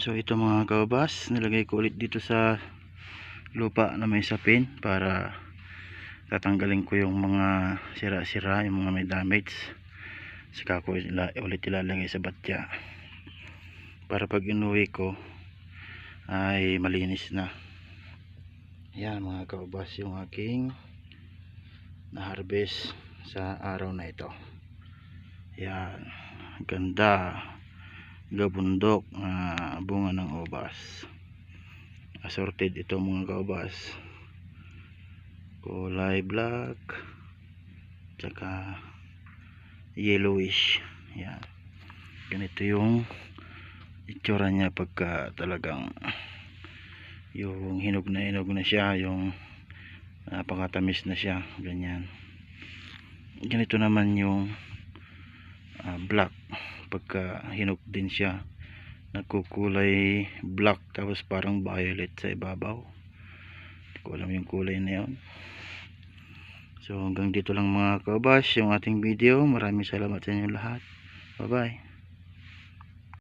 So ito mga kaubas, nilagay ko ulit dito sa lupa na may sapin para tatanggalin ko yung mga sira-sira, yung mga may damage. Saka ko ulit ilalagay sa batya. Para pag inuwi ko ay malinis na. Yan mga kaubas yung aking na-harvest sa araw na ito. Yan, ganda gabundok na bunga ng ubas assorted ito mga kaubas kulay black tsaka yellowish. Yan. Ganito yung itsura niya pagka talagang yung hinog na hinog na siya yung napakatamis na siya ganyan. Ganito naman yung ah, black pagka hinog din siya nagkukulay black tapos parang violet sa ibabaw. Hindi ko alam yung kulay na yun. So hanggang dito lang mga kabas yung ating video. Maraming salamat sa inyo lahat. Bye bye